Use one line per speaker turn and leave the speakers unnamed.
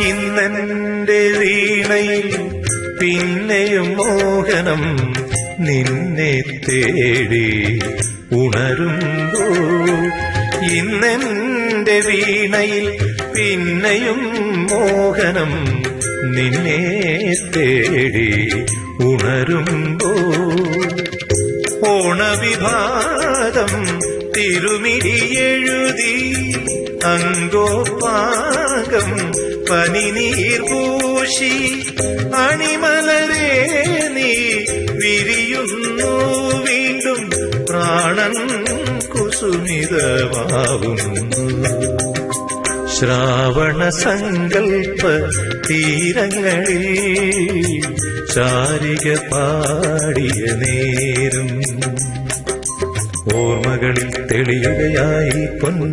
ഇന്നെന്റെ വീണയിൽ പിന്നെയും മോഹനം നിന്നെ തേടി ഉണരുമ്പോ ഇന്നെന്റെ വീണയിൽ പിന്നെയും മോഹനം നിന്നെ തേടി ഉണരുമ്പോ ഓണവിഭാതം തിരുമിടി എഴുതി അങ്കോപാകം പനിനീർ പൂശി അണിമലരേ നീ വിരിയുന്നു. വീണ്ടും പ്രാണൻ കുസുമിതമാവുന്നു. ശ്രാവണ സങ്കൽപ്പ തീരങ്ങളിൽ ചാരിക പാടിയ നേരം ഓർമ്മകളിൽ തെളിയുകയായി പൊൻ